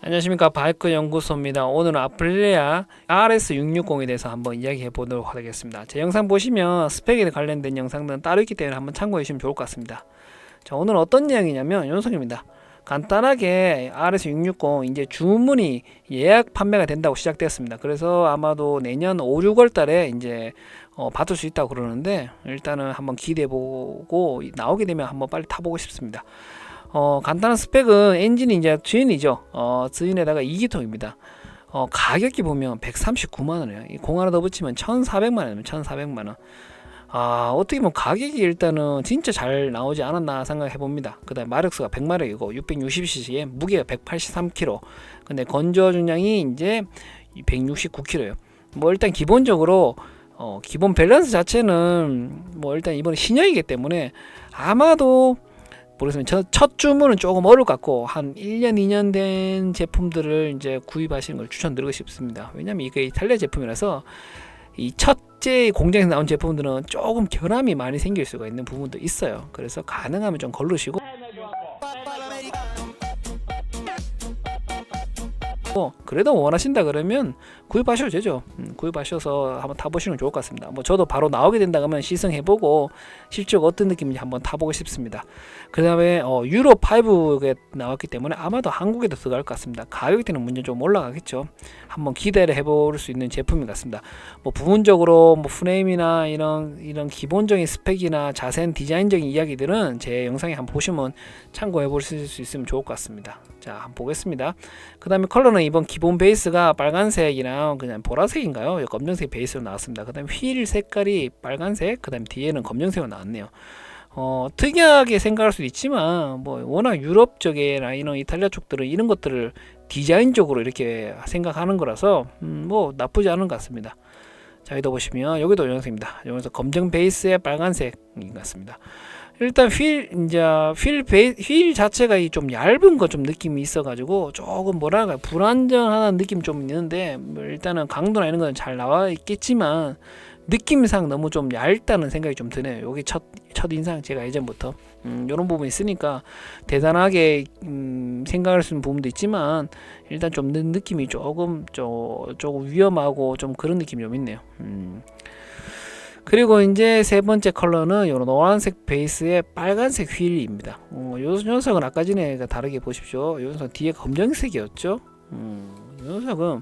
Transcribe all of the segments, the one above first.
안녕하십니까 바이크 연구소입니다. 오늘은 아프릴리아 RS660에 대해서 한번 이야기해 보도록 하겠습니다. 제 영상 보시면 스펙에 관련된 영상들은 따로 있기 때문에 한번 참고해 주시면 좋을 것 같습니다. 자 오늘 어떤 이야기냐면 연속입니다. 간단하게 RS660 이제 주문이 예약 판매가 된다고 시작되었습니다. 그래서 아마도 내년 5, 6월 달에 이제 어, 받을 수 있다고 그러는데 일단은 한번 기대해 보고 나오게 되면 한번 빨리 타보고 싶습니다. 어, 간단한 스펙은 엔진이 이제 주인이죠. 어, 주인에다가 2기통입니다. 어, 가격이 보면 139만 원이에요. 이공 하나 더 붙이면 1,400만 원이면 1,400만 원. 아, 어떻게 보면 가격이 일단은 진짜 잘 나오지 않았나 생각해 봅니다. 그 다음에 마력수가 100마력이고 660cc에 무게가 183kg. 근데 건조 중량이 이제 169kg예요. 뭐 일단 기본적으로 어, 기본 밸런스 자체는 뭐 일단 이번에 신형이기 때문에 아마도 모르겠으면 첫, 첫 주문은 조금 어려울 것 같고 한 1년 2년 된 제품들을 이제 구입하시는 걸 추천드리고 싶습니다. 왜냐면 이게 이탈리아 제품이라서 이 첫 째 공장에서 나온 제품들은 조금 결함이 많이 생길 수가 있는 부분도 있어요. 그래서 가능하면 좀 걸르시고 뭐 그래도 원하신다 그러면 구입하셔도 되죠. 음, 구입하셔서 한번 타보시는 게 좋을 것 같습니다. 뭐 저도 바로 나오게 된다 그러면 시승해보고 실제로 어떤 느낌인지 한번 타보고 싶습니다. 그 다음에 어, 유로 5가 나왔기 때문에 아마도 한국에도 들어갈 것 같습니다. 가격대는 문제 좀 올라가겠죠. 한번 기대를 해볼 수 있는 제품인 것 같습니다. 뭐 부분적으로 뭐 프레임이나 이런 이런 기본적인 스펙이나 자세한 디자인적인 이야기들은 제 영상에 한번 보시면 참고해 보실 수 있으면 좋을 것 같습니다. 자, 한번 보겠습니다. 그 다음에 컬러는 이번 기본 베이스가 빨간색이랑 그냥 보라색인가요? 검정색 베이스로 나왔습니다. 그 다음에 휠 색깔이 빨간색, 그 다음에 뒤에는 검정색으로 나왔네요. 어, 특이하게 생각할 수도 있지만 뭐 워낙 유럽 쪽이나 이런 이탈리아 쪽들은 이런 것들을 디자인적으로 이렇게 생각하는 거라서 음, 뭐 나쁘지 않은 것 같습니다. 자 여기도 보시면 여기도 영상입니다. 여기서 검정 베이스에 빨간색인 것 같습니다. 일단 휠 이제 휠, 베이, 휠 자체가 이 좀 얇은 거 좀 느낌이 있어가지고 조금 뭐랄까 불안정한 느낌 좀 있는데 뭐 일단은 강도나 이런 건 잘 나와 있겠지만 느낌상 너무 좀 얇다는 생각이 좀 드네요. 여기 첫, 첫 인상 제가 예전부터 음, 이런 부분이 있으니까 대단하게 음, 생각할 수 있는 부분도 있지만 일단 좀 느, 느낌이 조금 저, 조금 위험하고 좀 그런 느낌이 좀 있네요. 음. 그리고 이제 세 번째 컬러는 이런 노란색 베이스에 빨간색 휠입니다. 어, 요 녀석은 아까 전에 다르게 보십시오. 요 녀석 뒤에 검정색이었죠. 음, 요 녀석은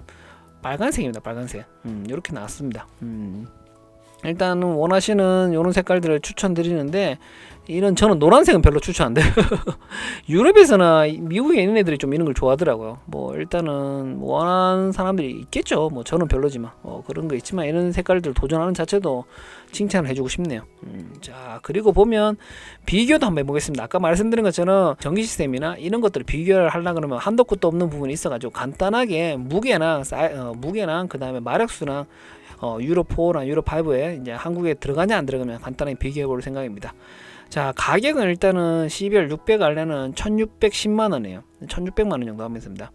빨간색입니다. 빨간색. 음, 이렇게 나왔습니다. 음. 일단은 원하시는 이런 색깔들을 추천드리는데 이런 저는 노란색은 별로 추천 안 돼요. 유럽에서나 미국에 있는 애들이 좀 이런 걸 좋아하더라고요. 뭐 일단은 원하는 사람들이 있겠죠. 뭐 저는 별로지만 어, 그런 거 있지만 이런 색깔들 도전하는 자체도 칭찬을 해주고 싶네요. 음, 자 그리고 보면 비교도 한번 해보겠습니다. 아까 말씀드린 것처럼 전기 시스템이나 이런 것들을 비교를 하려 그러면 한도 끝도 없는 부분이 있어가지고 간단하게 무게나 사이, 어, 무게랑 그 다음에 마력수랑 어, 유로 4나 유로 5에 이제 한국에 들어가냐 안 들어가면 간단하게 비교해 볼 생각입니다. 자 가격은 일단은 12월 600 알레는 1610만 원이에요. 1600만 원 정도 하면서입니다.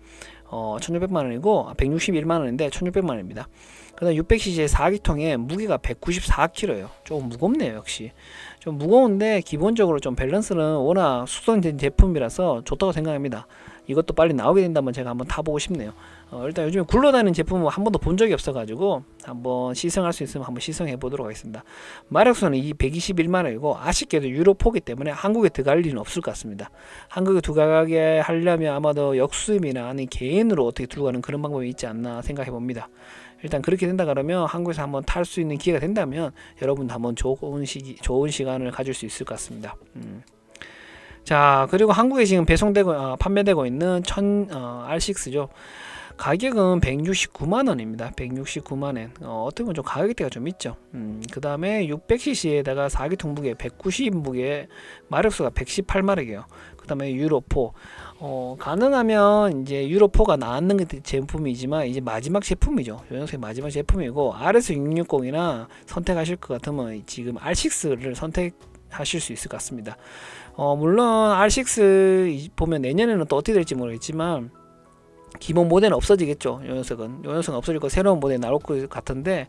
어 1600만 원이고 161만 원인데 1600만 원입니다. 그다음 600cc의 4기통에 무게가 194kg예요. 조금 무겁네요, 역시. 좀 무거운데 기본적으로 좀 밸런스는 워낙 숙성된 제품이라서 좋다고 생각합니다. 이것도 빨리 나오게 된다면 제가 한번 타보고 싶네요. 어, 일단 요즘에 굴러다니는 제품은 한 번도 본 적이 없어가지고 한번 시승할 수 있으면 한번 시승해 보도록 하겠습니다. 마력수는 이 121만 원이고 아쉽게도 유로포기 때문에 한국에 들어갈 일은 없을 것 같습니다. 한국에 들어가게 하려면 아마도 역수입이나 아니 개인으로 어떻게 들어가는 그런 방법이 있지 않나 생각해 봅니다. 일단 그렇게 된다 그러면 한국에서 한번 탈 수 있는 기회가 된다면 여러분도 한번 좋은 시기 좋은 시간을 가질 수 있을 것 같습니다. 음. 자 그리고 한국에 지금 배송되고 어, 판매되고 있는 천 어, R6죠. 가격은 169만 원입니다. 169만 원. 어, 어떻게 보면 좀 가격대가 좀 있죠. 음, 그 다음에 600cc에다가 4기통 무게 190 무게 마력수가 118마력이에요. 그 다음에 유로4 어, 가능하면 이제 유로4가 나왔는 게 제품이지만 이제 마지막 제품이죠. 요 녀석의 마지막 제품이고 RS660이나 선택하실 것 같으면 지금 R6를 선택하실 수 있을 것 같습니다. 어, 물론 R6 보면 내년에는 또 어떻게 될지 모르겠지만 기본 모델은 없어지겠죠. 요 녀석은 요 녀석은 없어지고 새로운 모델이 나올 것 같은데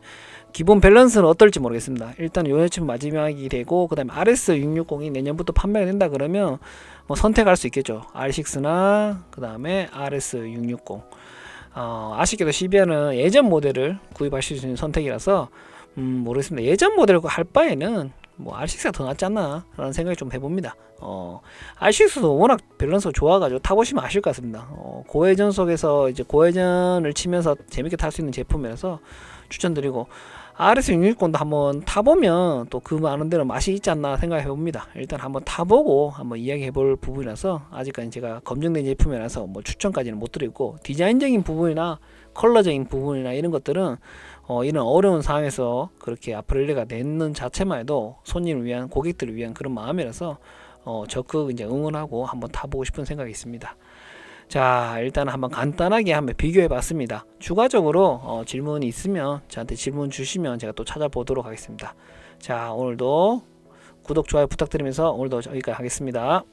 기본 밸런스는 어떨지 모르겠습니다. 일단 요 녀석 마지막이 되고 그다음에 RS660이 내년부터 판매가 된다 그러면 뭐 선택할 수 있겠죠. R6나 그다음에 RS660. 어, 아쉽게도 CBR은 예전 모델을 구입하실 수 있는 선택이라서 음, 모르겠습니다. 예전 모델을 할 바에는 뭐 R6가 더 낫지 않나 라는 생각이 좀 해봅니다. 어, R6도 워낙 밸런스가 좋아가지고 타보시면 아실 것 같습니다. 어, 고회전 속에서 이제 고회전을 치면서 재밌게 탈 수 있는 제품이라서 추천드리고 RS660도 한번 타보면 또그 많은 데는 맛이 있지 않나 생각해 봅니다. 일단 한번 타보고 한번 이야기해 볼 부분이라서 아직까지 제가 검증된 제품이라서 뭐 추천까지는 못 드리고 디자인적인 부분이나 컬러적인 부분이나 이런 것들은 어, 이런 어려운 상황에서 그렇게 아프릴레가 내는 자체만 해도 손님을 위한 고객들을 위한 그런 마음이라서 어, 적극 이제 응원하고 한번 타보고 싶은 생각이 있습니다. 자, 일단 한번 간단하게 한번 비교해 봤습니다. 추가적으로 어, 질문이 있으면 저한테 질문 주시면 제가 또 찾아보도록 하겠습니다. 자, 오늘도 구독, 좋아요 부탁드리면서 오늘도 여기까지 하겠습니다.